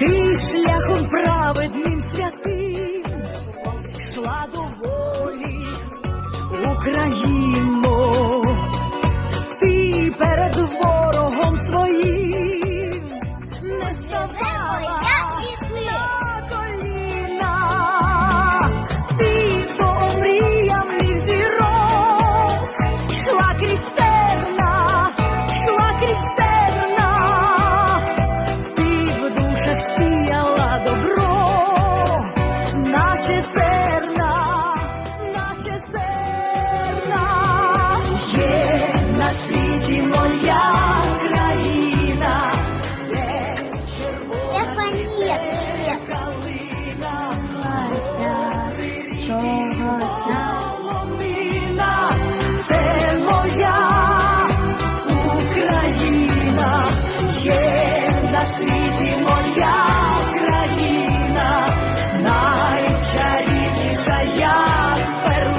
Ти шляхом праведним святим, йшла до волі України. на світі моя країна, де червоні калина, чогось полонина, це моя Україна, є на світі моя країна, найчарівніша я перед.